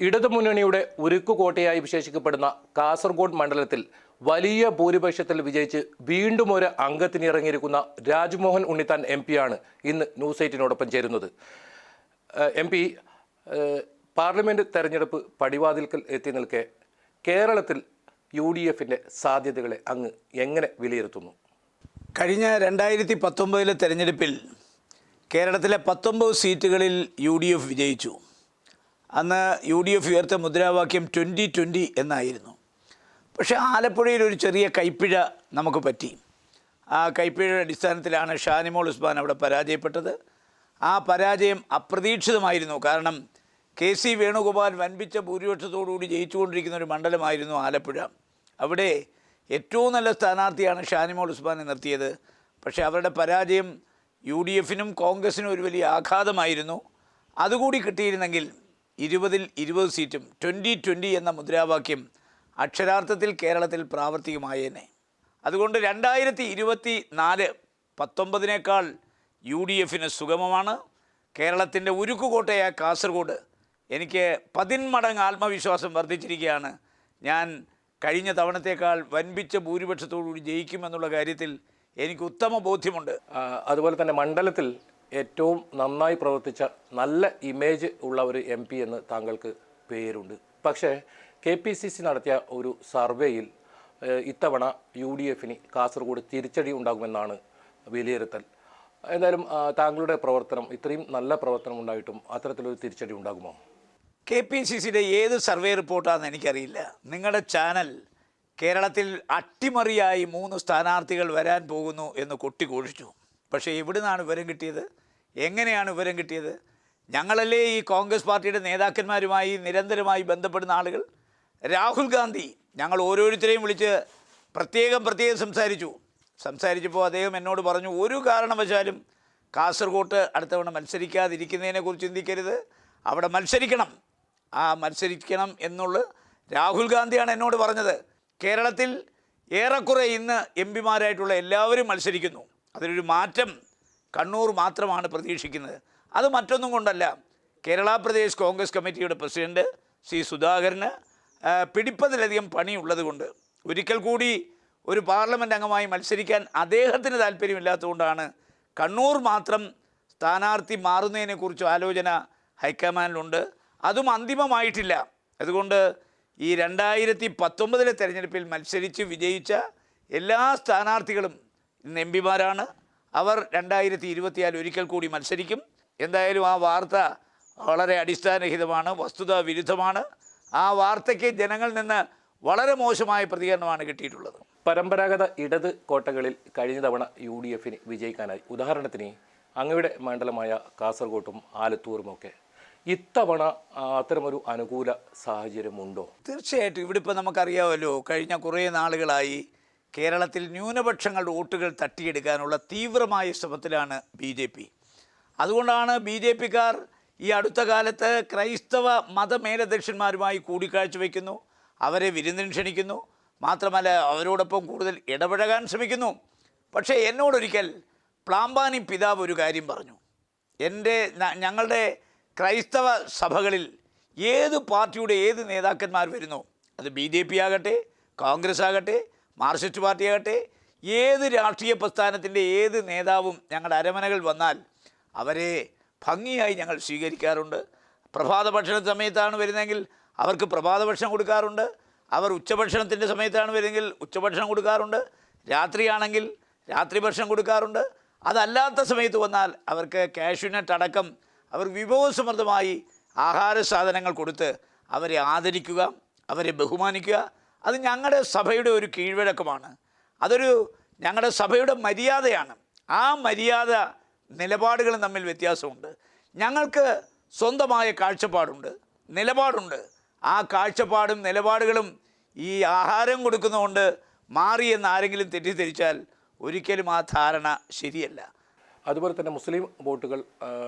ഇടതുമുന്നണിയുടെ ഉരുക്കുകോട്ടയായി വിശേഷിക്കപ്പെടുന്ന കാസർഗോഡ് മണ്ഡലത്തിൽ വലിയ ഭൂരിപക്ഷത്തിൽ വിജയിച്ച് വീണ്ടും ഒരു അംഗത്തിനിറങ്ങിയിരിക്കുന്ന രാജ്മോഹൻ ഉണ്ണിത്താൻ എം പിയാണ് ഇന്ന് ന്യൂസ് എയ്റ്റിനോടൊപ്പം ചേരുന്നത്. എം പി പാർലമെന്റ് തെരഞ്ഞെടുപ്പ് പടിവാതിൽക്കൽ എത്തി നിൽക്കെ കേരളത്തിൽ യു ഡി എഫിന്റെ സാധ്യതകളെ അങ്ങ് എങ്ങനെ വിലയിരുത്തുന്നു? കഴിഞ്ഞ രണ്ടായിരത്തി പത്തൊമ്പതിലെ തെരഞ്ഞെടുപ്പിൽ കേരളത്തിലെ പത്തൊമ്പത് സീറ്റുകളിൽ യു ഡി എഫ് വിജയിച്ചു. അന്ന് യു ഡി എഫ് ഉയർത്ത മുദ്രാവാക്യം ട്വന്റി ട്വന്റി എന്നായിരുന്നു. പക്ഷേ ആലപ്പുഴയിൽ ഒരു ചെറിയ കൈപ്പിഴ നമുക്ക് പറ്റി. ആ കൈപ്പിഴയുടെ അടിസ്ഥാനത്തിലാണ് ഷാനിമോൾ ഉസ്മാൻ അവിടെ പരാജയപ്പെട്ടത്. ആ പരാജയം അപ്രതീക്ഷിതമായിരുന്നു. കാരണം കെ സി വേണുഗോപാൽ വൻപിച്ച ഭൂരിപക്ഷത്തോടുകൂടി ജയിച്ചുകൊണ്ടിരിക്കുന്ന ഒരു മണ്ഡലമായിരുന്നു ആലപ്പുഴ. അവിടെ ഏറ്റവും നല്ല സ്ഥാനാർത്ഥിയാണ് ഷാനിമോൾ ഉസ്മാനെ നിർത്തിയത്. പക്ഷേ അവരുടെ പരാജയം യു ഡി എഫിനും കോൺഗ്രസിനും ഒരു വലിയ ആഘാതമായിരുന്നു. അതുകൂടി കിട്ടിയിരുന്നെങ്കിൽ ഇരുപതിൽ ഇരുപത് സീറ്റും ട്വന്റി ട്വന്റി എന്ന മുദ്രാവാക്യം അക്ഷരാർത്ഥത്തിൽ കേരളത്തിൽ പ്രാവർത്തികമായേനെ. അതുകൊണ്ട് രണ്ടായിരത്തി ഇരുപത്തി നാല് പത്തൊമ്പതിനേക്കാൾ യു ഡി എഫിന് സുഗമമാണ്. കേരളത്തിന്റെ ഉരുക്കുകോട്ടയായ കാസർഗോഡ് എനിക്ക് പതിന്മടങ്ങ് ആത്മവിശ്വാസം വർദ്ധിച്ചിരിക്കുകയാണ്. ഞാൻ കഴിഞ്ഞ തവണത്തേക്കാൾ വൻപിച്ച ഭൂരിപക്ഷത്തോടുകൂടി ജയിക്കുമെന്നുള്ള കാര്യത്തിൽ എനിക്ക് ഉത്തമ ബോധ്യമുണ്ട്. അതുപോലെ തന്നെ മണ്ഡലത്തിൽ ഏറ്റവും നന്നായി പ്രവർത്തിച്ച നല്ല ഇമേജ് ഉള്ള ഒരു എം പി എന്ന് താങ്കൾക്ക് പേരുണ്ട്. പക്ഷേ കെ പി സി സി നടത്തിയ ഒരു സർവേയിൽ ഇത്തവണ യു ഡി എഫിന് കാസർഗോഡ് തിരിച്ചടി ഉണ്ടാകുമെന്നാണ് വിലയിരുത്തൽ. എന്തായാലും താങ്കളുടെ പ്രവർത്തനം ഇത്രയും നല്ല പ്രവർത്തനം ഉണ്ടായിട്ടും അത്തരത്തിലൊരു തിരിച്ചടി ഉണ്ടാകുമോ? കെ പി സി സിയുടെ ഏത് സർവേ റിപ്പോർട്ടാണെന്ന് എനിക്കറിയില്ല. നിങ്ങളുടെ ചാനൽ കേരളത്തിൽ അട്ടിമറിയായി മൂന്ന് സ്ഥാനാർത്ഥികൾ വരാൻ പോകുന്നു എന്ന് കൊട്ടിഘോഷിച്ചു. പക്ഷേ എവിടുന്നാണ് വിവരം കിട്ടിയത്? എങ്ങനെയാണ് വിവരം കിട്ടിയത്? ഞങ്ങളല്ലേ ഈ കോൺഗ്രസ് പാർട്ടിയുടെ നേതാക്കന്മാരുമായി നിരന്തരമായി ബന്ധപ്പെടുന്ന ആളുകൾ? രാഹുൽ ഗാന്ധി ഞങ്ങൾ ഓരോരുത്തരെയും വിളിച്ച് പ്രത്യേകം പ്രത്യേകം സംസാരിച്ചു. സംസാരിച്ചപ്പോൾ അദ്ദേഹം എന്നോട് പറഞ്ഞു ഒരു കാരണവശാലും കാസർഗോട്ട് അടുത്തവണ മത്സരിക്കാതിരിക്കുന്നതിനെക്കുറിച്ച് ചിന്തിക്കരുത്. അവിടെ മത്സരിക്കണം. ആ മത്സരിക്കണം എന്നുള്ള രാഹുൽ ഗാന്ധിയാണ് എന്നോട് പറഞ്ഞത്. കേരളത്തിൽ ഏറെക്കുറെ ഇന്ന് എം പിമാരായിട്ടുള്ള എല്ലാവരും മത്സരിക്കുന്നു. അതിലൊരു മാറ്റം കണ്ണൂർ മാത്രമാണ് പ്രതീക്ഷിക്കുന്നത്. അത് മറ്റൊന്നും കൊണ്ടല്ല. കേരള പ്രദേശ് കോൺഗ്രസ് കമ്മിറ്റിയുടെ പ്രസിഡന്റ് സി സുധാകരന് പിടിപ്പതിലധികം പണിയുള്ളത് കൊണ്ട് ഒരിക്കൽ കൂടി ഒരു പാർലമെന്റ് അംഗമായി മത്സരിക്കാൻ അദ്ദേഹത്തിന് താല്പര്യമില്ലാത്തതുകൊണ്ടാണ് കണ്ണൂർ മാത്രം സ്ഥാനാർത്ഥി മാറുന്നതിനെക്കുറിച്ച് ആലോചന ഹൈക്കമാൻഡിലുണ്ട്. അതും അന്തിമമായിട്ടില്ല. അതുകൊണ്ട് ഈ രണ്ടായിരത്തി പത്തൊമ്പതിലെ തെരഞ്ഞെടുപ്പിൽ മത്സരിച്ച് വിജയിച്ച എല്ലാ സ്ഥാനാർത്ഥികളും എം പിമാരാണ്. അവർ രണ്ടായിരത്തി ഇരുപത്തിയാൽ ഒരിക്കൽ കൂടി മത്സരിക്കും. എന്തായാലും ആ വാർത്ത വളരെ അടിസ്ഥാനരഹിതമാണ് വസ്തുതാ വിരുദ്ധമാണ്. ആ വാർത്തയ്ക്ക് ജനങ്ങളിൽ നിന്ന് വളരെ മോശമായ പ്രതികരണമാണ് കിട്ടിയിട്ടുള്ളത്. പരമ്പരാഗത ഇടത് കോട്ടകളിൽ കഴിഞ്ഞ തവണ യു ഡി എഫിന് വിജയിക്കാനായി. ഉദാഹരണത്തിന് അങ്ങയുടെ മണ്ഡലമായ കാസർഗോട്ടും ആലത്തൂറുമൊക്കെ ഇത്തവണ അത്തരമൊരു അനുകൂല സാഹചര്യമുണ്ടോ? തീർച്ചയായിട്ടും. ഇവിടെ ഇപ്പോൾ നമുക്കറിയാമല്ലോ കഴിഞ്ഞ കുറേ നാളുകളായി കേരളത്തിൽ ന്യൂനപക്ഷങ്ങളുടെ വോട്ടുകൾ തട്ടിയെടുക്കാനുള്ള തീവ്രമായ ശ്രമത്തിലാണ് ബി ജെ പി. അതുകൊണ്ടാണ് ബി ജെ പിക്കാർ ഈ അടുത്ത കാലത്ത് ക്രൈസ്തവ മതമേലധ്യക്ഷന്മാരുമായി കൂടിക്കാഴ്ച വയ്ക്കുന്നു അവരെ വിരുന്നിന് ക്ഷണിക്കുന്നു. മാത്രമല്ല അവരോടൊപ്പം കൂടുതൽ ഇടപഴകാൻ ശ്രമിക്കുന്നു. പക്ഷേ എന്നോടൊരിക്കൽ പ്ലാമ്പാനി പിതാവ് ഒരു കാര്യം പറഞ്ഞു. എന്റെ ഞങ്ങളുടെ ക്രൈസ്തവ സഭകളിൽ ഏത് പാർട്ടിയുടെ ഏത് നേതാക്കന്മാർ വരുന്നു? അത് ബി ജെ പി ആകട്ടെ കോൺഗ്രസ് ആകട്ടെ മാർക്സിസ്റ്റ് പാർട്ടിയാകട്ടെ ഏത് രാഷ്ട്രീയ പ്രസ്ഥാനത്തിന്റെ ഏത് നേതാവും ഞങ്ങളുടെ അരമനകൾ വന്നാൽ അവരെ ഭംഗിയായി ഞങ്ങൾ സ്വീകരിക്കാറുണ്ട്. പ്രഭാത ഭക്ഷണ സമയത്താണ് വരുന്നതെങ്കിൽ അവർക്ക് പ്രഭാത ഭക്ഷണം കൊടുക്കാറുണ്ട്. അവർ ഉച്ചഭക്ഷണത്തിന്റെ സമയത്താണ് വരുന്നതെങ്കിൽ ഉച്ചഭക്ഷണം കൊടുക്കാറുണ്ട്. രാത്രിയാണെങ്കിൽ രാത്രി ഭക്ഷണം കൊടുക്കാറുണ്ട്. അതല്ലാത്ത സമയത്ത് വന്നാൽ അവർക്ക് കാഷ്യൂനട്ട് അടക്കം അവർ വിഭവസമൃദ്ധമായി ആഹാര സാധനങ്ങൾ കൊടുത്ത് അവരെ ആദരിക്കുക അവരെ ബഹുമാനിക്കുക അത് ഞങ്ങളുടെ സഭയുടെ ഒരു കീഴ്വഴക്കമാണ്. അതൊരു ഞങ്ങളുടെ സഭയുടെ മര്യാദയാണ്. ആ മര്യാദ നിലപാടുകൾ തമ്മിൽ വ്യത്യാസമുണ്ട്. ഞങ്ങൾക്ക് സ്വന്തമായ കാഴ്ചപ്പാടുണ്ട്. നിലപാടുണ്ട്. ആ കാഴ്ചപ്പാടും നിലപാടുകളും ഈ ആഹാരം കൊടുക്കുന്നതുകൊണ്ട് മാറിയെന്ന് ആരെങ്കിലും തെറ്റിദ്ധരിച്ചാൽ ഒരിക്കലും ആ ധാരണ ശരിയല്ല. അതുപോലെ തന്നെ മുസ്ലിം വോട്ടുകൾ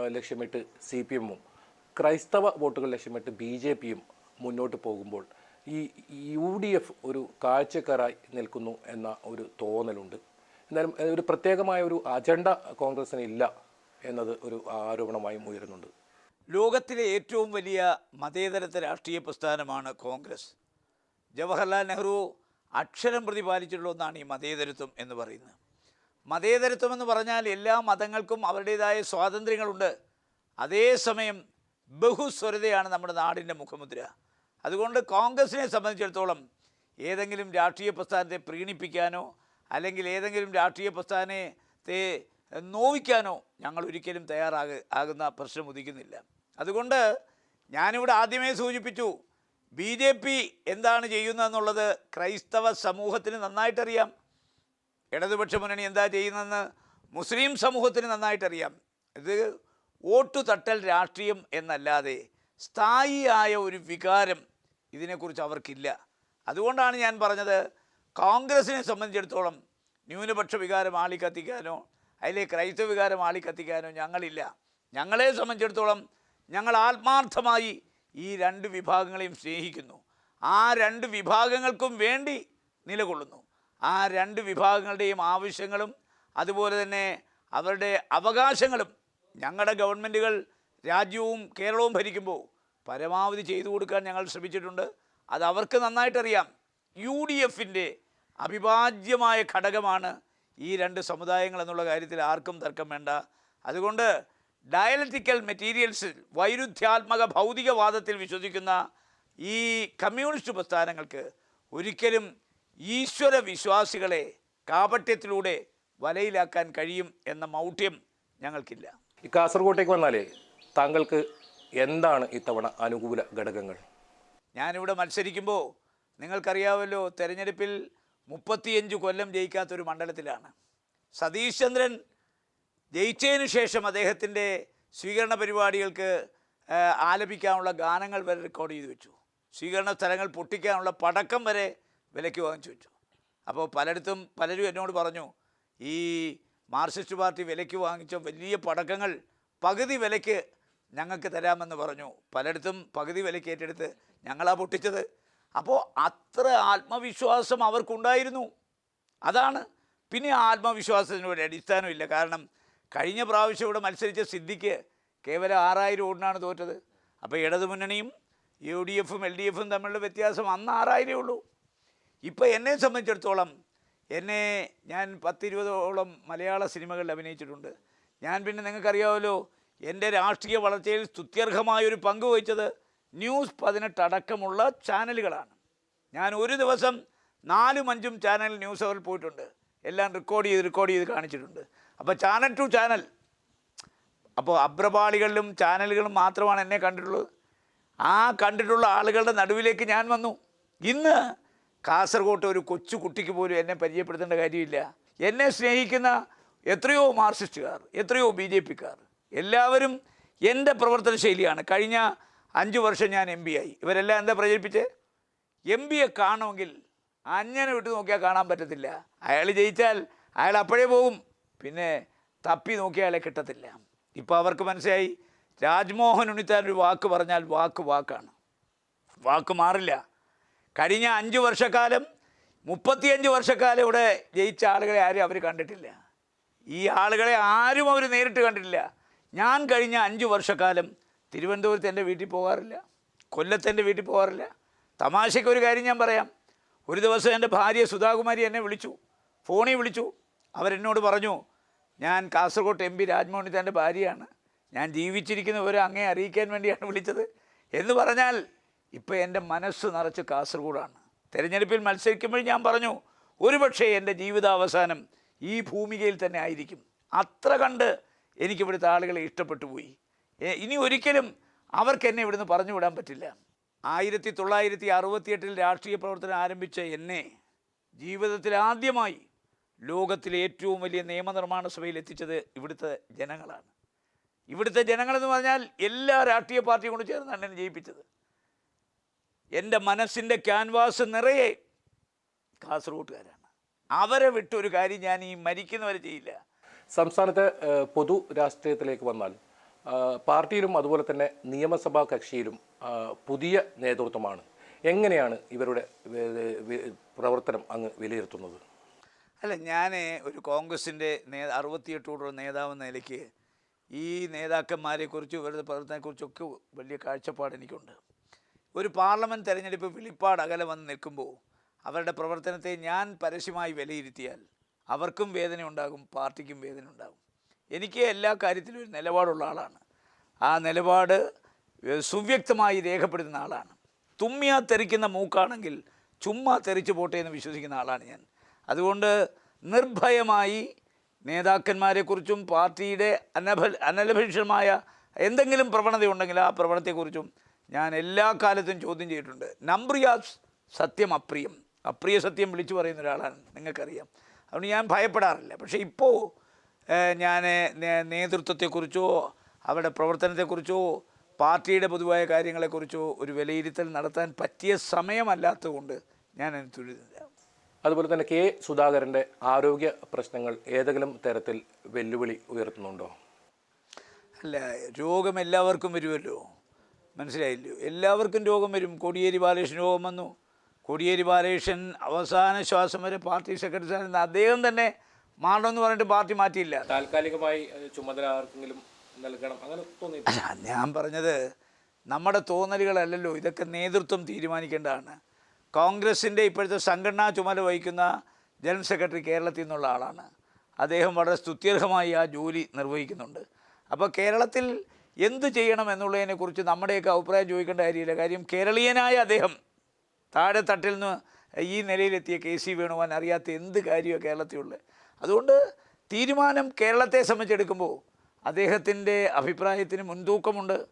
ലക്ഷ്യമിട്ട് സി പി എമ്മും ക്രൈസ്തവ വോട്ടുകൾ ലക്ഷ്യമിട്ട് ബി ജെ പിയും മുന്നോട്ട് പോകുമ്പോൾ ഈ യു ഡി എഫ് ഒരു കാഴ്ചക്കാരായി നിൽക്കുന്നു എന്ന ഒരു തോന്നലുണ്ട്. എന്നാലും ഒരു പ്രത്യേകമായ ഒരു അജണ്ട കോൺഗ്രസിന് ഇല്ല എന്നത് ഒരു ആരോപണമായും ഉയരുന്നുണ്ട്. ലോകത്തിലെ ഏറ്റവും വലിയ മതേതരത്തെ രാഷ്ട്രീയ പ്രസ്ഥാനമാണ് കോൺഗ്രസ്. ജവഹർലാൽ നെഹ്റു അക്ഷരം പ്രതിപാലിച്ചിട്ടുള്ള ഒന്നാണ് ഈ മതേതരത്വം എന്ന് പറയുന്നത്. മതേതരത്വം എന്ന് പറഞ്ഞാൽ എല്ലാ മതങ്ങൾക്കും അവരുടേതായ സ്വാതന്ത്ര്യങ്ങളുണ്ട്. അതേസമയം ബഹുസ്വരതയാണ് നമ്മുടെ നാടിന്റെ മുഖമുദ്ര. അതുകൊണ്ട് കോൺഗ്രസിനെ സംബന്ധിച്ചിടത്തോളം ഏതെങ്കിലും രാഷ്ട്രീയ പ്രസ്ഥാനത്തെ പ്രീണിപ്പിക്കാനോ അല്ലെങ്കിൽ ഏതെങ്കിലും രാഷ്ട്രീയ പ്രസ്ഥാനത്തെ നോവിക്കാനോ ഞങ്ങൾ ഒരിക്കലും തയ്യാറാക ആകുന്ന പ്രശ്നം ഉദിക്കുന്നില്ല. അതുകൊണ്ട് ഞാനിവിടെ ആദ്യമേ സൂചിപ്പിച്ചു ബി ജെ പി എന്താണ് ചെയ്യുന്നതെന്നുള്ളത് ക്രൈസ്തവ സമൂഹത്തിന് നന്നായിട്ടറിയാം. ഇടതുപക്ഷ മുന്നണി എന്താ ചെയ്യുന്നതെന്ന് മുസ്ലിം സമൂഹത്തിന് നന്നായിട്ടറിയാം. ഇത് വോട്ടു തട്ടൽ രാഷ്ട്രീയം എന്നല്ലാതെ സ്ഥായിയായ ഒരു വികാരം ഇതിനെക്കുറിച്ച് അവർക്കില്ല. അതുകൊണ്ടാണ് ഞാൻ പറഞ്ഞത് കോൺഗ്രസിനെ സംബന്ധിച്ചിടത്തോളം ന്യൂനപക്ഷ വികാരം ആളി കത്തിക്കാനോ അതിലെ ക്രൈസ്തവ വികാരം ആളി കത്തിക്കാനോ ഞങ്ങളില്ല. ഞങ്ങളെ സംബന്ധിച്ചിടത്തോളം ഞങ്ങൾ ആത്മാർത്ഥമായി ഈ രണ്ട് വിഭാഗങ്ങളെയും സ്നേഹിക്കുന്നു. ആ രണ്ട് വിഭാഗങ്ങൾക്കും വേണ്ടി നിലകൊള്ളുന്നു. ആ രണ്ട് വിഭാഗങ്ങളുടെയും ആവശ്യങ്ങളും അതുപോലെ തന്നെ അവരുടെ അവകാശങ്ങളും ഞങ്ങളുടെ ഗവൺമെന്റുകൾ രാജ്യവും കേരളവും ഭരിക്കുമ്പോൾ പരമാവധി ചെയ്തു കൊടുക്കാൻ ഞങ്ങൾ ശ്രമിച്ചിട്ടുണ്ട്. അത് അവർക്ക് നന്നായിട്ടറിയാം. യു ഡി എഫിന്റെ അവിഭാജ്യമായ ഘടകമാണ് ഈ രണ്ട് സമുദായങ്ങൾ എന്നുള്ള കാര്യത്തിൽ ആർക്കും തർക്കം വേണ്ട. അതുകൊണ്ട് ഡയലറ്റിക്കൽ മെറ്റീരിയൽസിൽ വൈരുദ്ധ്യാത്മക ഭൗതികവാദത്തിൽ വിശ്വസിക്കുന്ന ഈ കമ്മ്യൂണിസ്റ്റ് പ്രസ്ഥാനങ്ങൾക്ക് ഒരിക്കലും ഈശ്വര വിശ്വാസികളെ കാപട്യത്തിലൂടെ വലയിലാക്കാൻ കഴിയും എന്ന മൗഢ്യം ഞങ്ങൾക്കില്ല. ഈ കാസർഗോട്ടേക്ക് വന്നാലേ താങ്കൾക്ക് എന്താണ് ഇത്തവണ അനുകൂല ഘടകങ്ങൾ? ഞാനിവിടെ മത്സരിക്കുമ്പോൾ നിങ്ങൾക്കറിയാമല്ലോ തെരഞ്ഞെടുപ്പിൽ മുപ്പത്തിയഞ്ച് കൊല്ലം ജയിക്കാത്തൊരു മണ്ഡലത്തിലാണ്. സതീഷ് ചന്ദ്രൻ ജയിച്ചതിന് ശേഷം അദ്ദേഹത്തിന്റെ സ്വീകരണ പരിപാടികൾക്ക് ആലപിക്കാനുള്ള ഗാനങ്ങൾ വരെ റെക്കോർഡ് ചെയ്തു വെച്ചു. സ്വീകരണ സ്ഥലങ്ങൾ പൊട്ടിക്കാനുള്ള പടക്കം വരെ വിലയ്ക്ക് വാങ്ങിച്ചു വെച്ചു. അപ്പോൾ പലയിടത്തും പലരും എന്നോട് പറഞ്ഞു ഈ മാർക്സിസ്റ്റ് പാർട്ടി വിലയ്ക്ക് വാങ്ങിച്ച വലിയ പടക്കങ്ങൾ പകുതി വിലയ്ക്ക് ഞങ്ങൾക്ക് തരാമെന്ന് പറഞ്ഞു. പലയിടത്തും പകുതി വിലയ്ക്ക് ഏറ്റെടുത്ത് ഞങ്ങളാ പൊട്ടിച്ചത്. അപ്പോൾ അത്ര ആത്മവിശ്വാസം അവർക്കുണ്ടായിരുന്നു. അതാണ്. പിന്നെ ആത്മവിശ്വാസത്തിന് ഒരു അടിസ്ഥാനമില്ല കാരണം കഴിഞ്ഞ പ്രാവശ്യം ഇവിടെ മത്സരിച്ച സിദ്ധിക്ക് കേവലം ആറായിരം വോട്ടിനാണ് തോറ്റത്. അപ്പോൾ ഇടതുമുന്നണിയും യു ഡി എഫും എൽ ഡി എഫും തമ്മിലുള്ള വ്യത്യാസം അന്ന് ആറായിരമേ ഉള്ളൂ. ഇപ്പോൾ എന്നെ സംബന്ധിച്ചിടത്തോളം എന്നെ ഞാൻ പത്തിരുപതോളം മലയാള സിനിമകളിൽ അഭിനയിച്ചിട്ടുണ്ട്. ഞാൻ പിന്നെ നിങ്ങൾക്കറിയാമല്ലോ എന്റെ രാഷ്ട്രീയ വളർച്ചയിൽ സ്തുത്യർഹമായൊരു പങ്ക് വഹിച്ചത് ന്യൂസ് പതിനെട്ട് അടക്കമുള്ള ചാനലുകളാണ്. ഞാൻ ഒരു ദിവസം നാലും അഞ്ചും ചാനൽ ന്യൂസ് പോയിട്ടുണ്ട്. എല്ലാം റെക്കോർഡ് ചെയ്ത് റെക്കോർഡ് ചെയ്ത് കാണിച്ചിട്ടുണ്ട്. അപ്പോൾ ചാനൽ ടു ചാനൽ. അപ്പോൾ അഭ്രപാളികളിലും ചാനലുകളും മാത്രമാണ് എന്നെ കണ്ടിട്ടുള്ളത്. ആ കണ്ടിട്ടുള്ള ആളുകളുടെ നടുവിലേക്ക് ഞാൻ വന്നു. ഇന്ന് കാസർഗോട്ട് ഒരു കൊച്ചു കുട്ടിക്ക് പോലും എന്നെ പരിചയപ്പെടുത്തേണ്ട കാര്യമില്ല. എന്നെ സ്നേഹിക്കുന്ന എത്രയോ മാർക്സിസ്റ്റുകാർ എത്രയോ ബി ജെ പിക്കാർ എല്ലാവരും എന്റെ പ്രവർത്തന ശൈലിയാണ് കഴിഞ്ഞ അഞ്ച് വർഷം ഞാൻ എം പി ആയി. ഇവരെല്ലാം എന്താ പ്രചരിപ്പിച്ചേ? എം പിയെ കാണുമെങ്കിൽ അങ്ങനെ വിട്ട് നോക്കിയാൽ കാണാൻ പറ്റത്തില്ല. അയാൾ ജയിച്ചാൽ അയാൾ അപ്പോഴേ പോകും. പിന്നെ തപ്പി നോക്കിയാൽ അയാളെ കിട്ടത്തില്ല. ഇപ്പോൾ അവർക്ക് മനസ്സിലായി രാജ്മോഹൻ ഉണ്ണിത്താൻ ഒരു വാക്ക് പറഞ്ഞാൽ വാക്ക് വാക്കാണ്. വാക്ക് മാറില്ല. കഴിഞ്ഞ അഞ്ച് വർഷക്കാലം മുപ്പത്തിയഞ്ച് വർഷക്കാലം ഇവിടെ ജയിച്ച ആളുകളെ ആരും അവർ കണ്ടിട്ടില്ല. ഈ ആളുകളെ ആരും അവർ നേരിട്ട് കണ്ടിട്ടില്ല. ഞാൻ കഴിഞ്ഞ അഞ്ച് വർഷക്കാലം തിരുവനന്തപുരത്ത് എന്റെ വീട്ടിൽ പോകാറില്ല കൊല്ലത്ത് എന്റെ വീട്ടിൽ പോകാറില്ല. തമാശയ്ക്ക് ഒരു കാര്യം ഞാൻ പറയാം. ഒരു ദിവസം എന്റെ ഭാര്യ സുധാകുമാരി എന്നെ വിളിച്ചു ഫോണിൽ വിളിച്ചു. അവരെന്നോട് പറഞ്ഞു ഞാൻ കാസർഗോഡ് എം പി രാജ്മോഹൻ തന്റെ ഭാര്യയാണ്. ഞാൻ ജീവിച്ചിരിക്കുന്ന ഒരു അങ്ങേ അറിയിക്കാൻ വേണ്ടിയാണ് വിളിച്ചത്. എന്ന് പറഞ്ഞാൽ ഇപ്പോൾ എന്റെ മനസ്സ് നിറച്ച് കാസർഗോഡാണ്. തിരഞ്ഞെടുപ്പിൽ മത്സരിക്കുമ്പോൾ ഞാൻ പറഞ്ഞു ഒരുപക്ഷേ എന്റെ ജീവിതാവസാനം ഈ ഭൂമികയിൽ തന്നെ ആയിരിക്കും. അത്ര കണ്ട് എനിക്കിവിടുത്തെ ആളുകളെ ഇഷ്ടപ്പെട്ടു പോയി. ഇനി ഒരിക്കലും അവർക്ക് എന്നെ ഇവിടുന്ന് പറഞ്ഞു വിടാൻ പറ്റില്ല. ആയിരത്തി തൊള്ളായിരത്തി അറുപത്തിയെട്ടിൽ രാഷ്ട്രീയ പ്രവർത്തനം ആരംഭിച്ച എന്നെ ജീവിതത്തിൽ ആദ്യമായി ലോകത്തിലെ ഏറ്റവും വലിയ നിയമനിർമ്മാണ സഭയിൽ എത്തിച്ചത് ഇവിടുത്തെ ജനങ്ങളാണ്. ഇവിടുത്തെ ജനങ്ങളെന്ന് പറഞ്ഞാൽ എല്ലാ രാഷ്ട്രീയ പാർട്ടിയും കൊണ്ട് ചേർന്നാണ് എന്നെ ജയിപ്പിച്ചത്. എന്റെ മനസ്സിന്റെ ക്യാൻവാസ് നിറയെ കാസർഗോട്ടുകാരാണ്. അവരെ വിട്ടൊരു കാര്യം ഞാൻ ഈ മരിക്കുന്നവരെ ചെയ്യില്ല. സംസ്ഥാനത്തെ പൊതു രാഷ്ട്രീയത്തിലേക്ക് വന്നാൽ പാർട്ടിയിലും അതുപോലെ തന്നെ നിയമസഭാ കക്ഷിയിലും പുതിയ നേതൃത്വമാണ്. എങ്ങനെയാണ് ഇവരുടെ പ്രവർത്തനം അങ്ങ് വിലയിരുത്തുന്നത്? അല്ല ഞാൻ ഒരു കോൺഗ്രസിന്റെ നേ അറുപത്തിയെട്ടോടുള്ള നേതാവെന്ന നിലയ്ക്ക് ഈ നേതാക്കന്മാരെക്കുറിച്ചും ഇവരുടെ പ്രവർത്തനത്തെക്കുറിച്ചൊക്കെ വലിയ കാഴ്ചപ്പാട് എനിക്കുണ്ട്. ഒരു പാർലമെന്റ് തെരഞ്ഞെടുപ്പ് വെളിപ്പാട് അകലെ വന്ന് നിൽക്കുമ്പോൾ അവരുടെ പ്രവർത്തനത്തെ ഞാൻ പരസ്യമായി വിലയിരുത്തിയാൽ അവർക്കും വേദന ഉണ്ടാകും പാർട്ടിക്കും വേദന ഉണ്ടാകും. എനിക്ക് എല്ലാ കാര്യത്തിലും ഒരു നിലപാടുള്ള ആളാണ്. ആ നിലപാട് സുവ്യക്തമായി രേഖപ്പെടുത്തുന്ന ആളാണ്. തുമ്മിയാ തെറിക്കുന്ന മൂക്കാണെങ്കിൽ ചുമ്മാ തെറിച്ചു പോട്ടെ എന്ന് വിശ്വസിക്കുന്ന ആളാണ് ഞാൻ. അതുകൊണ്ട് നിർഭയമായി നേതാക്കന്മാരെക്കുറിച്ചും പാർട്ടിയുടെ അനഭ അനലഭിഷമായ എന്തെങ്കിലും പ്രവണതയുണ്ടെങ്കിൽ ആ പ്രവണതയെക്കുറിച്ചും ഞാൻ എല്ലാ കാലത്തും ചോദ്യം ചെയ്തിട്ടുണ്ട്. നമ്പ്രിയാസ് സത്യം അപ്രിയം. അപ്രിയ സത്യം വിളിച്ചു പറയുന്ന ഒരാളാണ്. നിങ്ങൾക്കറിയാം. അതുകൊണ്ട് ഞാൻ ഭയപ്പെടാറില്ല. പക്ഷേ ഇപ്പോൾ ഞാൻ നേതൃത്വത്തെക്കുറിച്ചോ അവരുടെ പ്രവർത്തനത്തെക്കുറിച്ചോ പാർട്ടിയുടെ പൊതുവായ കാര്യങ്ങളെക്കുറിച്ചോ ഒരു വിലയിരുത്തൽ നടത്താൻ പറ്റിയ സമയമല്ലാത്തതുകൊണ്ട് ഞാൻ അതിന് തുരിതില്ല അതുപോലെ തന്നെ കെ സുധാകരന്റെ ആരോഗ്യ പ്രശ്നങ്ങൾ ഏതെങ്കിലും തരത്തിൽ വെല്ലുവിളി ഉയർത്തുന്നുണ്ടോ? അല്ല രോഗം എല്ലാവർക്കും വരുമല്ലോ. മനസ്സിലായില്ലോ? എല്ലാവർക്കും രോഗം വരും. കോടിയേരി ബാലകൃഷ്ണൻ രോഗം വന്നു. കോടിയേരി ബാലകൃഷ്ണൻ അവസാന ശ്വാസം വരെ പാർട്ടി സെക്രട്ടറി ആയിരുന്ന അദ്ദേഹം തന്നെ മാറണമെന്ന് പറഞ്ഞിട്ട് പാർട്ടി മാറ്റിയില്ല. താൽക്കാലികമായി ചുമതല ആർക്കെങ്കിലും നൽകണം അങ്ങനെ തോന്നി ഞാൻ പറഞ്ഞത് നമ്മുടെ തോന്നലുകളല്ലല്ലോ ഇതൊക്കെ നേതൃത്വം തീരുമാനിക്കേണ്ടതാണ്. കോൺഗ്രസിന്റെ ഇപ്പോഴത്തെ സംഘടനാ ചുമതല വഹിക്കുന്ന ജനറൽ സെക്രട്ടറി കേരളത്തിൽ നിന്നുള്ള ആളാണ്. അദ്ദേഹം വളരെ സ്തുത്യർഹമായി ആ ജോലി നിർവഹിക്കുന്നുണ്ട്. അപ്പോൾ കേരളത്തിൽ എന്ത് ചെയ്യണം എന്നുള്ളതിനെക്കുറിച്ച് നമ്മുടെയൊക്കെ അഭിപ്രായം ചോദിക്കേണ്ട കാര്യമില്ല. കാര്യം കേരളീയനായ അദ്ദേഹം താഴെ തട്ടിൽ നിന്ന് ഈ നിലയിലെത്തിയ കെ സി വേണുവാൻ അറിയാത്ത എന്ത് കാര്യമാണ് കേരളത്തിലുള്ളത്? അതുകൊണ്ട് തീരുമാനം കേരളത്തെ സംബന്ധിച്ചെടുക്കുമ്പോൾ അദ്ദേഹത്തിന്റെ അഭിപ്രായത്തിന് മുൻതൂക്കമുണ്ട്.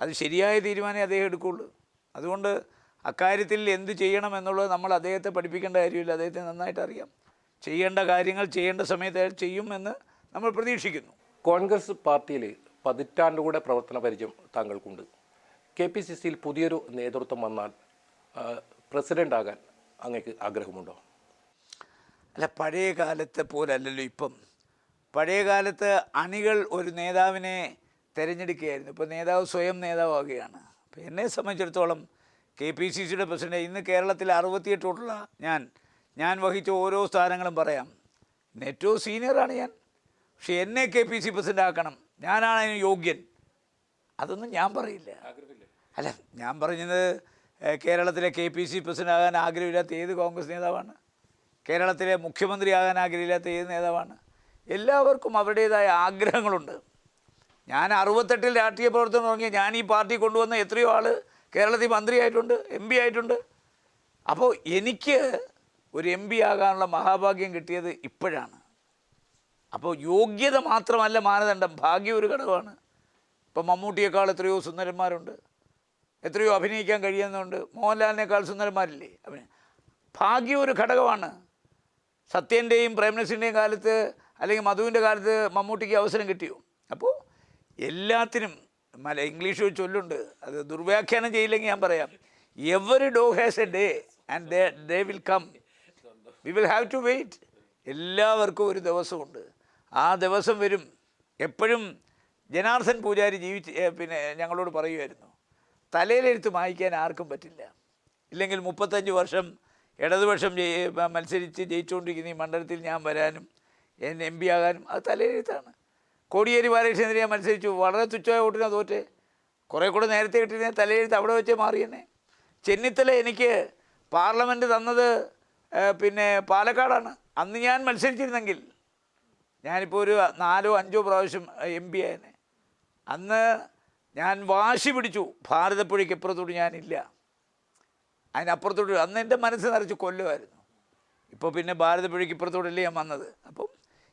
അത് ശരിയായ തീരുമാനമേ അദ്ദേഹം എടുക്കുകയുള്ളൂ. അതുകൊണ്ട് അക്കാര്യത്തിൽ എന്ത് ചെയ്യണം എന്നുള്ളത് നമ്മൾ അദ്ദേഹത്തെ പഠിപ്പിക്കേണ്ട കാര്യമില്ല. അദ്ദേഹത്തെ നന്നായിട്ട് അറിയാം. ചെയ്യേണ്ട കാര്യങ്ങൾ ചെയ്യേണ്ട സമയത്ത് അയാൾ ചെയ്യുമെന്ന് നമ്മൾ പ്രതീക്ഷിക്കുന്നു. കോൺഗ്രസ് പാർട്ടിയിൽ പതിറ്റാണ്ടുകൂടെ പ്രവർത്തന പരിചയം താങ്കൾക്കുണ്ട്. കെ പി സി സിയിൽ പുതിയൊരു നേതൃത്വം വന്നാൽ ആ, പ്രസിഡന്റ് ആകാൻ അങ്ങേക്ക് ആഗ്രഹമുണ്ടോ? അല്ല പഴയ കാലത്തെ പോലെ അല്ലല്ലോ ഇപ്പം. പഴയ കാലത്ത് അണികൾ ഒരു നേതാവിനെ തിരഞ്ഞെടുക്കുകയായിരുന്നു. ഇപ്പോൾ നേതാവ് സ്വയം നേതാവാകുകയാണ്. അപ്പോൾ എന്നെ സംബന്ധിച്ചിടത്തോളം കെ പി സി സിയുടെ പ്രസിഡന്റ് ഇന്ന് കേരളത്തിൽ അറുപത്തിയെട്ടുള്ള ഞാൻ ഞാൻ വഹിച്ച ഓരോ സ്ഥാനങ്ങളും പറയാം. നെറ്റോ ഏറ്റവും സീനിയറാണ് ഞാൻ. പക്ഷേ എന്നെ കെ പി സി പ്രസിഡന്റ് ആക്കണം ഞാനാണ് അതിന് യോഗ്യൻ. അതൊന്നും ഞാൻ പറയില്ല. അല്ല ഞാൻ പറഞ്ഞത് കേരളത്തിലെ കെ പി സി പ്രസിഡന്റ് ആകാൻ ആഗ്രഹമില്ലാത്ത ഏത് കോൺഗ്രസ് നേതാവാണ്? കേരളത്തിലെ മുഖ്യമന്ത്രിയാകാൻ ആഗ്രഹമില്ലാത്ത ഏത് നേതാവാണ്? എല്ലാവർക്കും അവരുടേതായ ആഗ്രഹങ്ങളുണ്ട്. ഞാൻ അറുപത്തെട്ടിൽ രാഷ്ട്രീയ പ്രവർത്തനം തുടങ്ങി ഞാൻ ഈ പാർട്ടി കൊണ്ടുവന്ന എത്രയോ ആൾ കേരളത്തിൽ മന്ത്രിയായിട്ടുണ്ട് എം പി ആയിട്ടുണ്ട്. അപ്പോൾ എനിക്ക് ഒരു എം പി ആകാനുള്ള മഹാഭാഗ്യം കിട്ടിയത് ഇപ്പോഴാണ്. അപ്പോൾ യോഗ്യത മാത്രമല്ല മാനദണ്ഡം ഭാഗ്യം ഒരു ഘടകമാണ്. ഇപ്പം മമ്മൂട്ടിയേക്കാൾ എത്രയോ സുന്ദരന്മാരുണ്ട്. എത്രയോ അഭിനയിക്കാൻ കഴിയുന്നുണ്ട് മോഹൻലാലിനേക്കാൾ സുന്ദരന്മാരില്ലേ? അഭിനയ ഭാഗ്യം ഒരു ഘടകമാണ്. സത്യന്റെയും പ്രേംനസിന്റെയും കാലത്ത് അല്ലെങ്കിൽ മധുവിന്റെ കാലത്ത് മമ്മൂട്ടിക്ക് അവസരം കിട്ടിയോ? അപ്പോൾ എല്ലാത്തിനും മല ഇംഗ്ലീഷ് ചൊല്ലുണ്ട്. അത് ദുർവ്യാഖ്യാനം ചെയ്യില്ലെങ്കിൽ ഞാൻ പറയാം. Every dog has a day and they they will come. We will have to wait. എല്ലാവർക്കും ഒരു ദിവസമുണ്ട്. ആ ദിവസം വരും. എപ്പോഴും ജനാർദ്ദൻ പൂജാരി ജീവിച്ച് പിന്നെ ഞങ്ങളോട് പറയുമായിരുന്നു. തലയിലെഴുത്ത് മായ്ക്കാൻ ആർക്കും പറ്റില്ല. ഇല്ലെങ്കിൽ മുപ്പത്തഞ്ച് വർഷം ഇടതുപക്ഷം മത്സരിച്ച് ജയിച്ചുകൊണ്ടിരിക്കുന്ന ഈ മണ്ഡലത്തിൽ ഞാൻ വരാനും എന്നെ എം പി ആകാനും അത് തലയിലെഴുത്താണ്. കോടിയേരി ബാലകൃഷ്ണനെതിരെ ഞാൻ മത്സരിച്ചു. വളരെ തുച്ഛമായ വോട്ടിനാണ് തോറ്റ്. കുറേ കൂടെ നേരത്തെ കിട്ടിയ തലയെഴുത്ത് അവിടെ വെച്ചേ മാറിയെന്നെ. ചെന്നിത്തല എനിക്ക് പാർലമെന്റ് തന്നത് പിന്നെ പാലക്കാടാണ്. അന്ന് ഞാൻ മത്സരിച്ചിരുന്നെങ്കിൽ ഞാനിപ്പോൾ ഒരു നാലോ അഞ്ചോ പ്രാവശ്യം എം പി ആയനെ അന്ന് ഞാൻ വാശി പിടിച്ചു. ഭാരതപ്പുഴയ്ക്ക് ഇപ്പുറത്തോട്ട് ഞാനില്ല. അതിനപ്പുറത്തോട്ട് അന്ന് എന്റെ മനസ്സ് നിറച്ച് കൊല്ലുമായിരുന്നു. ഇപ്പോൾ പിന്നെ ഭാരതപ്പുഴയ്ക്ക് ഇപ്പുറത്തോട്ടല്ലേ ഞാൻ വന്നത്. അപ്പം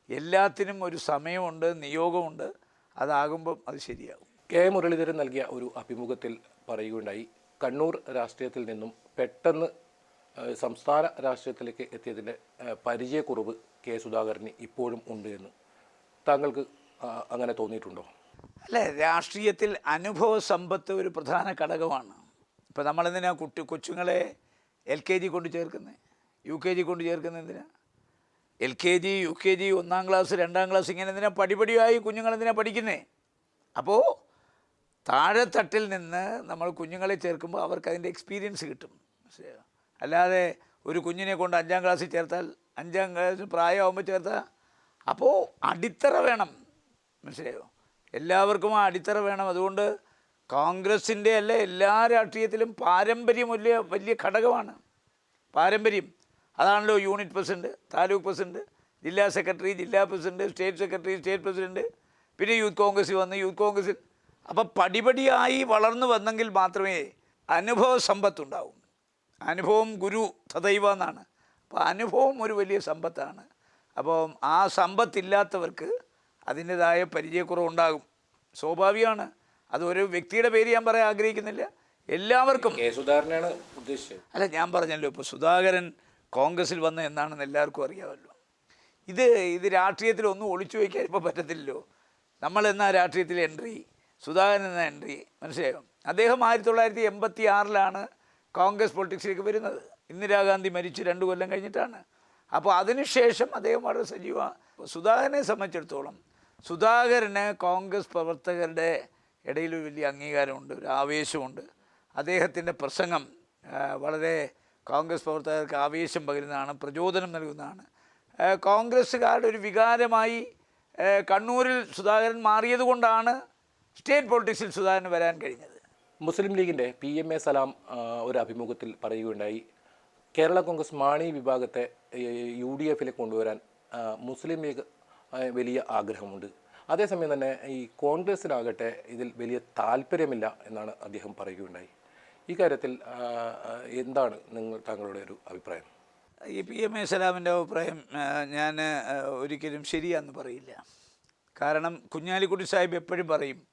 എല്ലാത്തിനും ഒരു സമയമുണ്ട് നിയോഗമുണ്ട്. അതാകുമ്പം അത് ശരിയാകും. കെ മുരളീധരൻ നൽകിയ ഒരു അഭിമുഖത്തിൽ പറയുകയുണ്ടായി. കണ്ണൂർ രാഷ്ട്രീയത്തിൽ നിന്നും പെട്ടെന്ന് സംസ്ഥാന രാഷ്ട്രീയത്തിലേക്ക് എത്തിയതിന്റെ പരിചയക്കുറവ് കെ സുധാകരന് ഇപ്പോഴും ഉണ്ട് എന്ന് താങ്കൾക്ക് അങ്ങനെ തോന്നിയിട്ടുണ്ടോ? അല്ല രാഷ്ട്രീയത്തിൽ അനുഭവ സമ്പത്ത് ഒരു പ്രധാന ഘടകമാണ്. ഇപ്പോൾ നമ്മളെന്തിനാ കുട്ടി കൊച്ചുങ്ങളെ എൽ കെ ജി കൊണ്ട് ചേർക്കുന്നത് യു കെ ജി കൊണ്ട് ചേർക്കുന്നത് എന്തിനാ? L K G U K G ഒന്നാം ക്ലാസ് രണ്ടാം ക്ലാസ് ഇങ്ങനെ എന്തിനാ പടിപടിയായി കുഞ്ഞുങ്ങൾ എന്തിനാ പഠിക്കുന്നേ? അപ്പോൾ താഴെത്തട്ടിൽ നിന്ന് നമ്മൾ കുഞ്ഞുങ്ങളെ ചേർക്കുമ്പോൾ അവർക്ക് അതിന്റെ എക്സ്പീരിയൻസ് കിട്ടും? അല്ലാതെ ഒരു കുഞ്ഞിനെ കൊണ്ട് അഞ്ചാം ക്ലാസ്സിൽ ചേർത്താൽ അഞ്ചാം ക്ലാസ് പ്രായമാകുമ്പോൾ ചേർത്താൽ അപ്പോൾ അടിത്തറ വേണം. മനസ്സിലായോ? എല്ലാവർക്കും ആ അടിത്തറ വേണം. അതുകൊണ്ട് കോൺഗ്രസിന്റെ അല്ല എല്ലാ രാഷ്ട്രീയത്തിലും പാരമ്പര്യം വലിയ വലിയ ഘടകമാണ്. പാരമ്പര്യം. അതാണല്ലോ യൂണിറ്റ് പ്രസിഡന്റ് താലൂക്ക് പ്രസിഡന്റ് ജില്ലാ സെക്രട്ടറി ജില്ലാ president state secretary state president പിന്നെ യൂത്ത് കോൺഗ്രസ് വന്ന് യൂത്ത് കോൺഗ്രസിൽ അപ്പം പടിപടിയായി വളർന്നു വന്നെങ്കിൽ മാത്രമേ അനുഭവ സമ്പത്തുണ്ടാവും. അനുഭവം ഗുരു തദൈവ എന്നാണ്. അപ്പോൾ അനുഭവം ഒരു വലിയ സമ്പത്താണ്. അപ്പം ആ സമ്പത്തില്ലാത്തവർക്ക് അതിന്റെതായ പരിചയക്കുറവുണ്ടാകും. സ്വാഭാവികമാണ്. അത് ഒരു വ്യക്തിയുടെ പേര് ഞാൻ പറയാൻ ആഗ്രഹിക്കുന്നില്ല. എല്ലാവർക്കും. സുധാകരനാണ് ഉദ്ദേശിച്ചത്. അല്ല ഞാൻ പറഞ്ഞല്ലോ ഇപ്പോൾ സുധാകരൻ കോൺഗ്രസിൽ വന്ന എന്നാണെന്ന് എല്ലാവർക്കും അറിയാമല്ലോ. ഇത് ഇത് രാഷ്ട്രീയത്തിൽ ഒന്നും ഒളിച്ചു വയ്ക്കാൻ ഇപ്പോൾ പറ്റത്തില്ലല്ലോ. നമ്മൾ എന്നാ രാഷ്ട്രീയത്തിൽ എൻട്രി? സുധാകരൻ എന്ന എൻട്രി? മനസ്സിലായോ? അദ്ദേഹം ആയിരത്തി തൊള്ളായിരത്തി എൺപത്തി ആറിലാണ് കോൺഗ്രസ് പൊളിറ്റിക്സിലേക്ക് വരുന്നത്. ഇന്ദിരാഗാന്ധി മരിച്ച് രണ്ട് കൊല്ലം കഴിഞ്ഞിട്ടാണ്. അപ്പോൾ അതിനുശേഷം അദ്ദേഹം വളരെ സജീവ സുധാകരനെ സംബന്ധിച്ചിടത്തോളം സുധാകരന് കോൺഗ്രസ് പ്രവർത്തകരുടെ ഇടയിൽ വലിയ അംഗീകാരമുണ്ട് ഒരു ആവേശമുണ്ട്. അദ്ദേഹത്തിന്റെ പ്രസംഗം വളരെ കോൺഗ്രസ് പ്രവർത്തകർക്ക് ആവേശം പകരുന്നതാണ് പ്രചോദനം നൽകുന്നതാണ്. കോൺഗ്രസ്സുകാരുടെ ഒരു വികാരമായി കണ്ണൂരിൽ സുധാകരൻ മാറിയതുകൊണ്ടാണ് സ്റ്റേറ്റ് പൊളിറ്റിക്സിൽ സുധാകരൻ വരാൻ കഴിഞ്ഞത്. മുസ്ലിം ലീഗിന്റെ പി എം എ സലാം ഒരു അഭിമുഖത്തിൽ പറയുകയുണ്ടായി കേരള കോൺഗ്രസ് മാണി വിഭാഗത്തെ യു ഡി എഫിലേക്ക് കൊണ്ടുവരാൻ മുസ്ലിം ലീഗ് വലിയ ആഗ്രഹമുണ്ട്. അതേസമയം തന്നെ ഈ കോൺഗ്രസ്സിനാകട്ടെ ഇതിൽ വലിയ താല്പര്യമില്ല എന്നാണ് അദ്ദേഹം പറയുകയുണ്ടായി. ഈ കാര്യത്തിൽ ആ, ആ, എന്താണ് നിങ്ങൾ താങ്കളുടെ ഒരു അഭിപ്രായം? ഈ പി എം എ സലാമിന്റെ അഭിപ്രായം ഞാൻ ഒരിക്കലും ശരിയാന്ന് പറയില്ല. കാരണം കുഞ്ഞാലിക്കുട്ടി സാഹിബ് എപ്പോഴും പറയും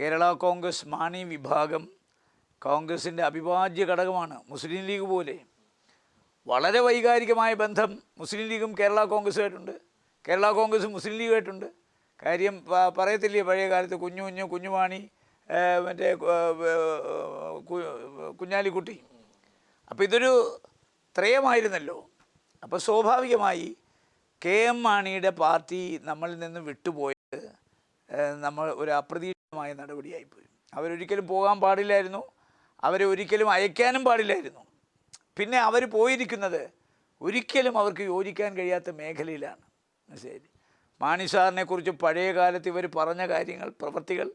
കേരള കോൺഗ്രസ് മാണി വിഭാഗം കോൺഗ്രസിന്റെ അവിഭാജ്യ ഘടകമാണ് മുസ്ലിം ലീഗ് പോലെ. വളരെ വൈകാരികമായ ബന്ധം മുസ്ലിം ലീഗും കേരള കോൺഗ്രസുമായിട്ടുണ്ട്. കേരള കോൺഗ്രസ് മുസ്ലിം ലീഗായിട്ടുണ്ട്. കാര്യം പറയത്തില്ലേ പഴയ കാലത്ത് കുഞ്ഞു കുഞ്ഞു കുഞ്ഞുമാണി മറ്റേ കുഞ്ഞാലിക്കുട്ടി. അപ്പോൾ ഇതൊരു ത്രയമായിരുന്നല്ലോ. അപ്പോൾ സ്വാഭാവികമായി കെ എം മാണിയുടെ പാർട്ടി നമ്മളിൽ നിന്ന് വിട്ടുപോയത് നമ്മൾ ഒരു അപ്രതീക്ഷിതമായ നടപടിയായിപ്പോയി. അവരൊരിക്കലും പോകാൻ പാടില്ലായിരുന്നു. അവരെ ഒരിക്കലും അയക്കാനും പാടില്ലായിരുന്നു. പിന്നെ അവർ പോയിരിക്കുന്നത് ഒരിക്കലും അവർക്ക് യോജിക്കാൻ കഴിയാത്ത മേഖലയിലാണ്. ശരി. മാണി സാറിനെ കുറിച്ച് പഴയ കാലത്ത് ഇവർ പറഞ്ഞ കാര്യങ്ങൾ പ്രവൃത്തികൾ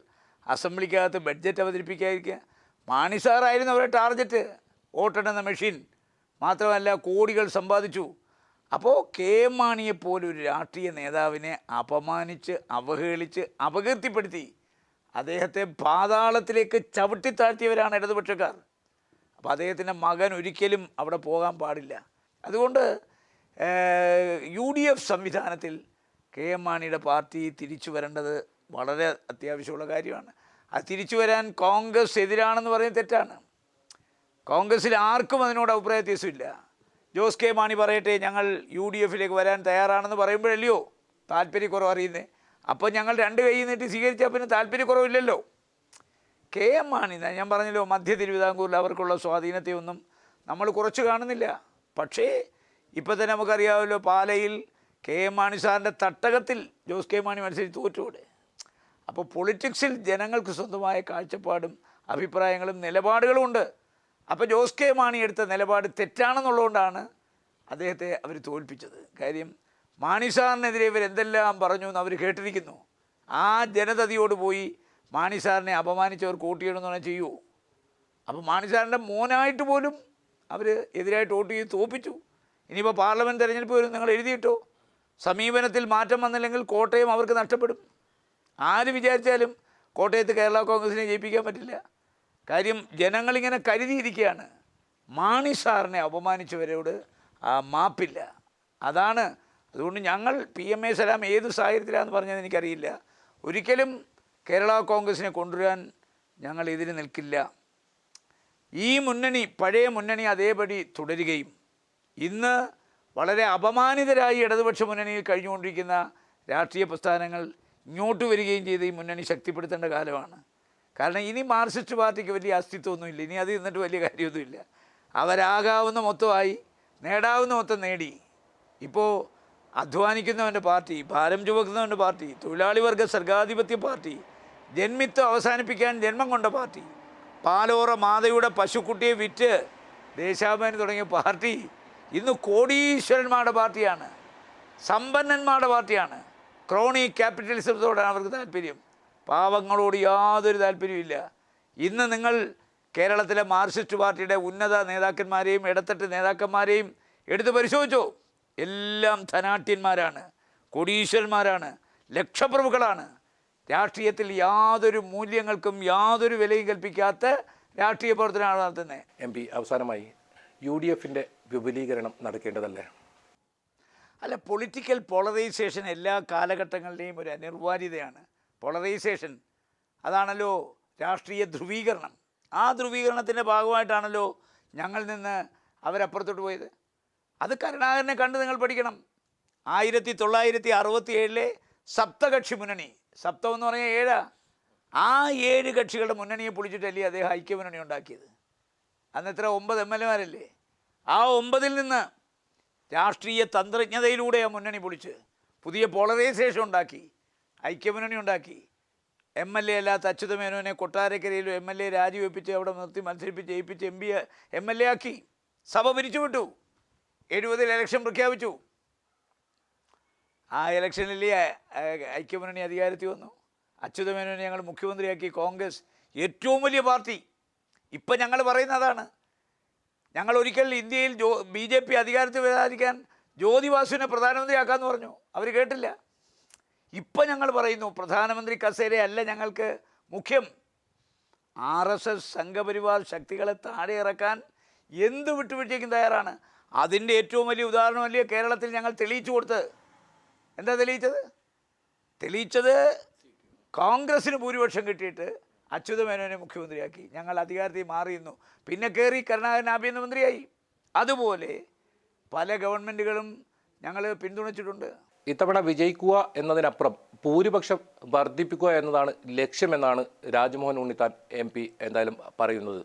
അസംബ്ലിക്കകത്ത് ബഡ്ജറ്റ് അവതരിപ്പിക്കാതിരിക്കുക. മാണി സാറായിരുന്നു അവരുടെ ടാർഗറ്റ് വോട്ടെണ്ണുന്ന മെഷീൻ. മാത്രമല്ല കോടികൾ സമ്പാദിച്ചു. അപ്പോൾ കെ എം മാണിയെപ്പോലെ ഒരു രാഷ്ട്രീയ നേതാവിനെ അപമാനിച്ച് അവഹേളിച്ച് അപകീർത്തിപ്പെടുത്തി അദ്ദേഹത്തെ പാതാളത്തിലേക്ക് ചവിട്ടിത്താഴ്ത്തിയവരാണ് ഇടതുപക്ഷക്കാർ. അപ്പോൾ അദ്ദേഹത്തിന്റെ മകൻ ഒരിക്കലും അവിടെ പോകാൻ പാടില്ല. അതുകൊണ്ട് യു ഡി എഫ് സംവിധാനത്തിൽ കെ എം മാണിയുടെ പാർട്ടി തിരിച്ചു വരേണ്ടത് വളരെ അത്യാവശ്യമുള്ള കാര്യമാണ്. അത് തിരിച്ചു വരാൻ കോൺഗ്രസ് എതിരാണെന്ന് പറയുന്നത് തെറ്റാണ്. കോൺഗ്രസ്സിൽ ആർക്കും അതിനോട് അഭിപ്രായ വ്യത്യാസമില്ല. ജോസ് കെ മാണി പറയട്ടെ ഞങ്ങൾ യു ഡി എഫിലേക്ക് വരാൻ തയ്യാറാണെന്ന് പറയുമ്പോഴല്ലയോ താല്പര്യക്കുറവ് അറിയുന്നത് അപ്പോൾ ഞങ്ങൾ രണ്ട് കൈ നീട്ടി സ്വീകരിച്ചാൽ പിന്നെ താല്പര്യക്കുറവില്ലല്ലോ. കെ എം മാണി ഞാൻ പറഞ്ഞല്ലോ മധ്യ തിരുവിതാംകൂറിൽ അവർക്കുള്ള സ്വാധീനത്തെ ഒന്നും നമ്മൾ കുറച്ച് കാണുന്നില്ല. പക്ഷേ ഇപ്പോൾ തന്നെ നമുക്കറിയാമല്ലോ പാലയിൽ കെ എം മാണി സാറിന്റെ തട്ടകത്തിൽ ജോസ് കെ മാണി മത്സരിച്ച് തോറ്റുകൂടെ? അപ്പോൾ പൊളിറ്റിക്സിൽ ജനങ്ങൾക്ക് സ്വന്തമായ കാഴ്ചപ്പാടും അഭിപ്രായങ്ങളും നിലപാടുകളും ഉണ്ട്. അപ്പോൾ ജോസ് കെ മാണി എടുത്ത നിലപാട് തെറ്റാണെന്നുള്ളതുകൊണ്ടാണ് അദ്ദേഹത്തെ അവർ തോൽപ്പിച്ചത്. കാര്യം മാണി സാറിനെതിരെ ഇവർ എന്തെല്ലാം പറഞ്ഞു എന്ന് അവർ കേട്ടിരിക്കുന്നു. ആ ജനതയോട് പോയി മാണി സാറിനെ അപമാനിച്ചവർ കൂട്ടിയിടുന്ന പറഞ്ഞാൽ ചെയ്യൂ. അപ്പോൾ മാണി സാറിന്റെ മോനായിട്ട് പോലും അവർ എതിരായിട്ട് വോട്ട് ചെയ്ത് തോൽപ്പിച്ചു ഇനിയിപ്പോൾ പാർലമെന്റ് തെരഞ്ഞെടുപ്പ് വരും നിങ്ങൾ എഴുതിയിട്ടോ? സമീപനത്തിൽ മാറ്റം വന്നില്ലെങ്കിൽ കോട്ടയം അവർക്ക് നഷ്ടപ്പെടും. ആര് വിചാരിച്ചാലും കോട്ടയത്ത് കേരള കോൺഗ്രസിനെ ജയിപ്പിക്കാൻ പറ്റില്ല. കാര്യം ജനങ്ങളിങ്ങനെ കരുതിയിരിക്കുകയാണ്. മാണി സാറിനെ അപമാനിച്ചവരോട് മാപ്പില്ല. അതാണ്. അതുകൊണ്ട് ഞങ്ങൾ പി എം എ സലാം ഏത് സാഹചര്യത്തിലാണെന്ന് പറഞ്ഞത് എനിക്കറിയില്ല. ഒരിക്കലും കേരള കോൺഗ്രസിനെ കൊണ്ടുവരാൻ ഞങ്ങൾ എതിര് നിൽക്കില്ല. ഈ മുന്നണി പഴയ മുന്നണി അതേപടി തുടരുകയും ഇന്ന് വളരെ അപമാനിതരായി ഇടതുപക്ഷ മുന്നണിയിൽ കഴിഞ്ഞുകൊണ്ടിരിക്കുന്ന രാഷ്ട്രീയ പ്രസ്ഥാനങ്ങൾ ഇങ്ങോട്ട് വരികയും ചെയ്ത് ഈ മുന്നണി ശക്തിപ്പെടുത്തേണ്ട കാലമാണ്. കാരണം ഇനി മാർക്സിസ്റ്റ് പാർട്ടിക്ക് വലിയ അസ്തിത്വമൊന്നുമില്ല. ഇനി അത് ഇന്നിട്ട് വലിയ കാര്യമൊന്നുമില്ല. അവരാകാവുന്ന മൊത്തമായി നേടാവുന്ന മൊത്തം നേടി. ഇപ്പോൾ അധ്വാനിക്കുന്നവന്റെ പാർട്ടി ഭാരം ചുമക്കുന്നവന്റെ പാർട്ടി തൊഴിലാളി വർഗ സർഗാധിപത്യ പാർട്ടി ജന്മിത്വം അവസാനിപ്പിക്കാൻ ജന്മം കൊണ്ട പാർട്ടി പാലോറ മാതയുടെ പശുക്കുട്ടിയെ വിറ്റ് ദേശാഭിമാനി തുടങ്ങിയ പാർട്ടി ഇന്ന് കോടീശ്വരന്മാരുടെ പാർട്ടിയാണ് സമ്പന്നന്മാരുടെ പാർട്ടിയാണ്. ക്രോണി ക്യാപിറ്റലിസത്തോടാണ് അവർക്ക് താല്പര്യം. പാവങ്ങളോട് യാതൊരു താല്പര്യമില്ല ഇന്ന് നിങ്ങൾ കേരളത്തിലെ മാർക്സിസ്റ്റ് പാർട്ടിയുടെ ഉന്നത നേതാക്കന്മാരെയും ഇടത്തട്ട് നേതാക്കന്മാരെയും എടുത്ത് പരിശോധിച്ചോ? എല്ലാം ധനാട്യന്മാരാണ് കൊടീശ്വരന്മാരാണ് ലക്ഷപ്രഭുക്കളാണ്. രാഷ്ട്രീയത്തിൽ യാതൊരു മൂല്യങ്ങൾക്കും യാതൊരു വിലയും കൽപ്പിക്കാത്ത രാഷ്ട്രീയ പ്രവർത്തനമാണ് നടത്തുന്നത്. എം പി അവസാനമായി യു ഡി എഫിന്റെ വിപുലീകരണം നടക്കേണ്ടതല്ലേ? അല്ല പൊളിറ്റിക്കൽ പോളറൈസേഷൻ എല്ലാ കാലഘട്ടങ്ങളുടെയും ഒരു അനിർവാര്യതയാണ് പോളറൈസേഷൻ അതാണല്ലോ രാഷ്ട്രീയ ധ്രുവീകരണം. ആ ധ്രുവീകരണത്തിന്റെ ഭാഗമായിട്ടാണല്ലോ ഞങ്ങൾ നിന്ന് അവരപ്പുറത്തോട്ട് പോയത്. അത് കരുണാകരനെ കണ്ട് നിങ്ങൾ പഠിക്കണം. ആയിരത്തി തൊള്ളായിരത്തി അറുപത്തി ഏഴിലെ സപ്തകക്ഷി മുന്നണി. സപ്തം എന്ന് പറഞ്ഞാൽ ഏഴാ? ആ ഏഴ് കക്ഷികളുടെ മുന്നണിയെ പൊളിച്ചിട്ടല്ലേ അദ്ദേഹം ഐക്യമുന്നണി ഉണ്ടാക്കിയത്. അന്ന് എത്ര? ഒമ്പത് എം എൽ എമാരല്ലേ ആ ഒമ്പതിൽ നിന്ന് രാഷ്ട്രീയ തന്ത്രജ്ഞതയിലൂടെ ആ മുന്നണി പൊളിച്ച് പുതിയ പോളറൈസേഷൻ ഉണ്ടാക്കി ഐക്യമുന്നണി ഉണ്ടാക്കി. എം എൽ എ അല്ലാത്ത അച്യുതമേനോനെ കൊട്ടാരക്കരയിലും എം എൽ എ രാജിവെപ്പിച്ച് അവിടെ നിർത്തി മത്സരിപ്പിച്ച് ജയിപ്പിച്ച് M P M L A ആക്കി. സഭ പിരിച്ചുവിട്ടു. എഴുപതിൽ ഇലക്ഷൻ പ്രഖ്യാപിച്ചു. ആ ഇലക്ഷനിൽ ഐക്യമുന്നണി അധികാരത്തിൽ വന്നു. അച്യുതമേനോനെ ഞങ്ങൾ മുഖ്യമന്ത്രിയാക്കി. കോൺഗ്രസ് ഏറ്റവും വലിയ പാർട്ടി. ഇപ്പം ഞങ്ങൾ പറയുന്ന അതാണ്. ഞങ്ങൾ ഒരിക്കൽ ഇന്ത്യയിൽ ജോ ബി ജെ പി അധികാരത്തിൽ വരാതിരിക്കാൻ ജ്യോതിവാസുവിനെ പ്രധാനമന്ത്രിയാക്കാമെന്ന് പറഞ്ഞു. അവർ കേട്ടില്ല. ഇപ്പം ഞങ്ങൾ പറയുന്നു പ്രധാനമന്ത്രി കസേരയല്ല ഞങ്ങൾക്ക് മുഖ്യം. ആർ എസ് എസ് സംഘപരിവാർ ശക്തികളെ താഴെ ഇറക്കാൻ എന്ത് വിട്ടുവീഴ്ചയ്ക്കും തയ്യാറാണ്. അതിന്റെ ഏറ്റവും വലിയ ഉദാഹരണമല്ലേ കേരളത്തിൽ ഞങ്ങൾ തെളിയിച്ചു കൊടുത്തത് എന്താ തെളിയിച്ചത്? തെളിയിച്ചത് കോൺഗ്രസ്സിന് ഭൂരിപക്ഷം കിട്ടിയിട്ട് അച്യുതമേനോനെ മുഖ്യമന്ത്രിയാക്കി. ഞങ്ങൾ അധികാരത്തിൽ മാറിയിരുന്നു. പിന്നെ കയറി കരുണാകരൻ ആഭ്യന്തരമന്ത്രിയായി അതുപോലെ പല ഗവൺമെന്റുകളും ഞങ്ങൾ പിന്തുണച്ചിട്ടുണ്ട്. ഇത്തവണ വിജയിക്കുക എന്നതിനപ്പുറം ഭൂരിപക്ഷം വർദ്ധിപ്പിക്കുക എന്നതാണ് ലക്ഷ്യമെന്നാണ് രാജ്മോഹൻ ഉണ്ണിത്താൻ എം പി എന്തായാലും പറയുന്നത്.